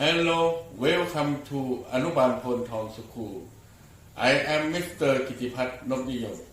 Hello, welcome to Anuban Pontong School. I am Mr. Kitipat Nobiyom.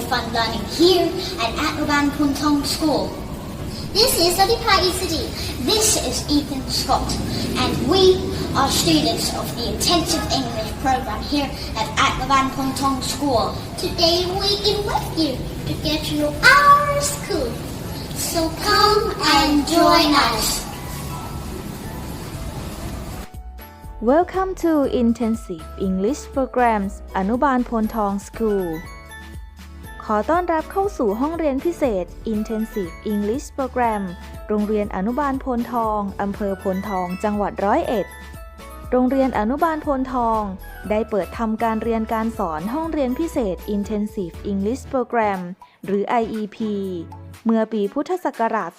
fun learning here at Anuban Puntong School. This is Adipai City. This is Ethan Scott. And we are students of the Intensive English program here at Anuban Pontong School. Today we invite you to get you our school. So come and join us. Welcome to Intensive English Programs Anuban Pontong School. อต้อนรับเข้าสู่ห้องเรียนพิเศษ Intensive English Program โรงเรียนอนุบาลพลทอง อำเภอพลทอง จังหวัดร้อยเอ็ด โรงเรียนอนุบาลพลทอง ได้เปิดทำการเรียนการสอนห้องเรียนพิเศษ Intensive English Program หรือ IEP เมื่อปีพุทธศักราช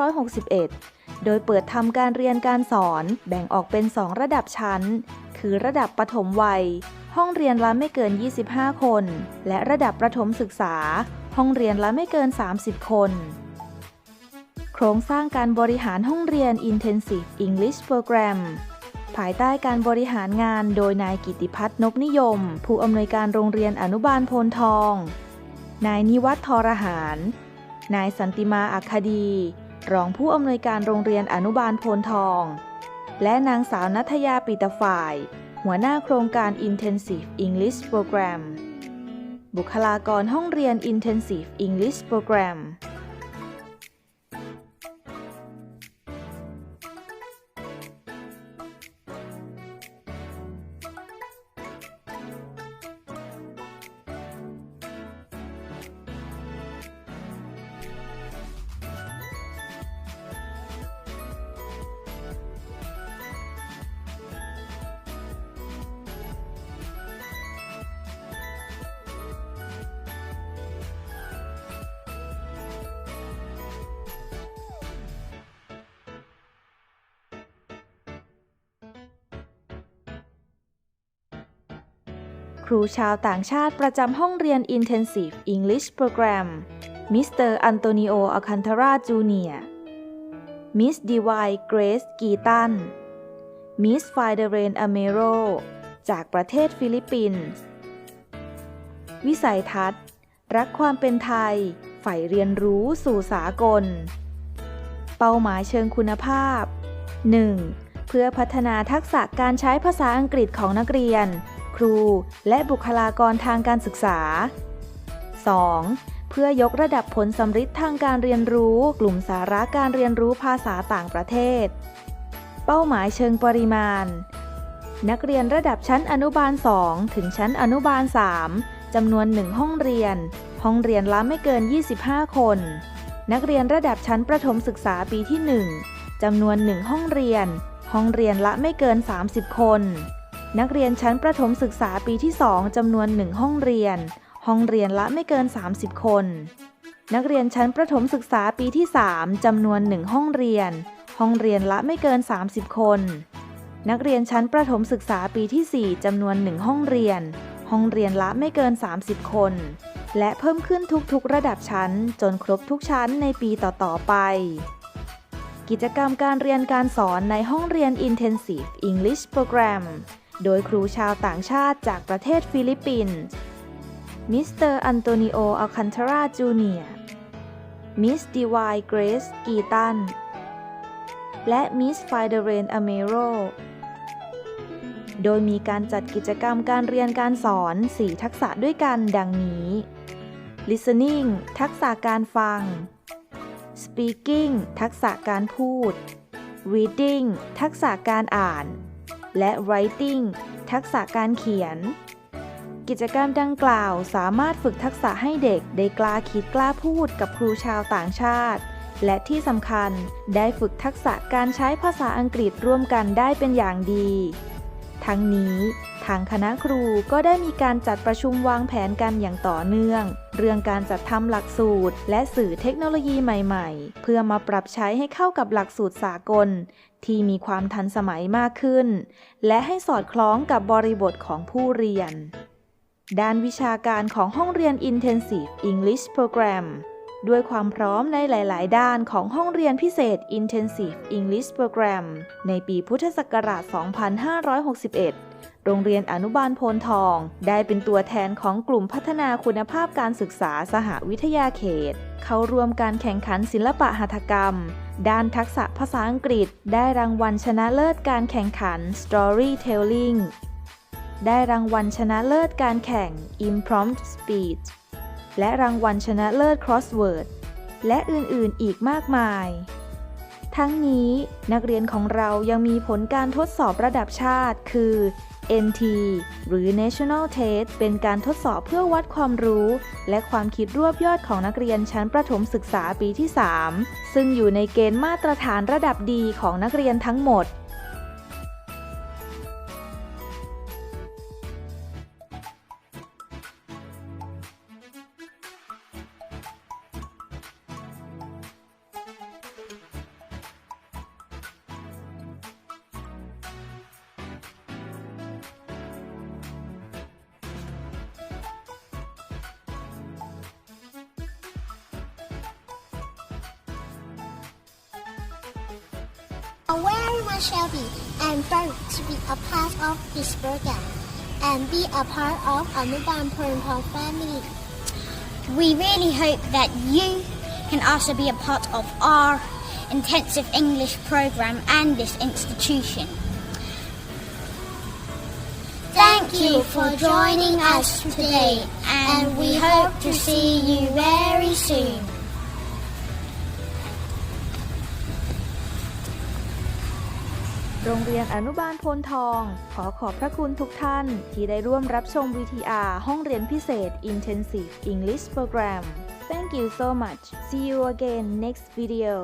2561 โดยเปิดทำการเรียนการสอนแบ่งออกเป็น 2 ระดับชั้น คือระดับปฐมวัย ห้องเรียนละไม่เกิน 25 คน และระดับประถมศึกษา ห้องเรียนละไม่เกิน 30 คน โครงสร้างการบริหารห้องเรียน Intensive English Program ภายใต้การบริหารงานโดยนายกิติพัฒน์นบนิยม ผู้อำนวยการโรงเรียนอนุบาลโพนทอง นายนิวัฒน์ทรหาร นายสันติมาอัคคดี รองผู้อำนวยการโรงเรียนอนุบาลโพนทอง และนางสาวนัทยาปิตฝ่าย หัวหน้าโครงการ Intensive English Program บุคลากรห้องเรียน Intensive English Program ครูชาวต่างชาติประจำห้องเรียน Intensive English Program มิสเตอร์อันโตนิโออคันทาราจูเนียมิสดีวายเกรซกีตัน มิสไฟเดเรนอเมโร จากประเทศฟิลิปปินส์ วิสัยทัศน์ รักความเป็นไทย ใฝ่เรียนรู้สู่สากล เป้าหมายเชิงคุณภาพ 1. เพื่อพัฒนาทักษะการใช้ภาษาอังกฤษของนักเรียน ครู และบุคลากรทางการศึกษา 2. เพื่อยกระดับผลสำฤทธิ์ทางการเรียนรู้ กลุ่มสาระการเรียนรู้ภาษาต่างประเทศ เป้าหมายเชิงปริมาณ นักเรียนระดับชั้นอนุบาล 2 ถึงชั้นอนุบาล 3จำนวน 1 ห้องเรียน ห้องเรียนละไม่เกิน 25 คน นักเรียนระดับชั้นประถมศึกษาปีที่ 1จำนวน 1 ห้องเรียน ห้องเรียนละไม่เกิน 30 คน นักเรียนชั้นประถมศึกษาปีที่ 2 จำนวน 1 ห้องเรียน ห้องเรียนละไม่เกิน 30 คน นักเรียนชั้นประถมศึกษาปีที่ 3 จำนวน 1 ห้องเรียน ห้องเรียนละไม่เกิน 30 คน นักเรียนชั้นประถมศึกษาปีที่ 4 จำนวน 1 ห้องเรียน ห้องเรียนละไม่เกิน 30 คน และเพิ่มขึ้นทุกๆ ระดับชั้น จนครบทุกชั้นในปีต่อๆไปกิจกรรมการเรียนการสอนในห้องเรียน Intensive English Program โดยครูชาวต่างชาติจากประเทศฟิลิปปินส์มิสเตอร์อันโตนิโอ อัลคันทราจูเนียมิสดีวายเกรซกีตัน และมิสไฟเดเรนอเมโร โดยมีการจัดกิจกรรมการเรียนการสอน 4 ทักษะด้วยกันดังนี้ listening ทักษะการฟัง speaking ทักษะการพูด reading ทักษะการอ่าน และ writing ทักษะการเขียน กิจกรรมดังกล่าวสามารถฝึกทักษะให้เด็กได้กล้าคิดกล้าพูดกับครูชาวต่างชาติ และที่สำคัญได้ฝึกทักษะการใช้ภาษาอังกฤษร่วมกันได้เป็นอย่างดี ทั้งนี้ทางคณะครูก็ได้มีการจัดประชุมวางแผนกันอย่างต่อเนื่อง เรื่องการจัดทำหลักสูตร และสื่อเทคโนโลยีใหม่ ๆ เพื่อมาปรับใช้ให้เข้ากับหลักสูตรสากล ที่มีความทันสมัยมากขึ้น และให้สอดคล้องกับบริบทของผู้เรียน ด้านวิชาการของห้องเรียน Intensive English Program ด้วยความพร้อมในหลาย ๆ ด้านของห้องเรียนพิเศษ Intensive English Program ในปีพุทธศักราช 2561 โรงเรียนอนุบาลโพนทอง ได้เป็นตัวแทนของกลุ่มพัฒนาคุณภาพการศึกษาสหวิทยาเขต เข้าร่วมการแข่งขันศิลปะหัตถกรรม ด้านทักษะภาษาอังกฤษได้รางวัลชนะเลิศการแข่งขัน Storytelling ได้รางวัลชนะเลิศการแข่ง Impromptu Speech และรางวัลชนะเลิศ Crossword และอื่น ๆ อีกมากมาย ทั้งนี้นักเรียนของเรายังมีผลการทดสอบระดับชาติ คือ NT หรือ National Test เป็นการทดสอบเพื่อวัดความรู้ และความคิดรวบยอดของนักเรียนชั้นประถมศึกษาปีที่ 3 ซึ่งอยู่ในเกณฑ์มาตรฐานระดับดีของนักเรียนทั้งหมด happy and proud to be a part of this program and be a part of a Anuban Purmpong family. We really hope that you can also be a part of our intensive English program and this institution. Thank you for joining us today and we hope to see you very soon. โรงเรียนอนุบาลโพนทอง ขอขอบพระคุณทุกท่าน ที่ได้ร่วมรับชม VTR ห้องเรียนพิเศษ Intensive English Program Thank you so much See you again next video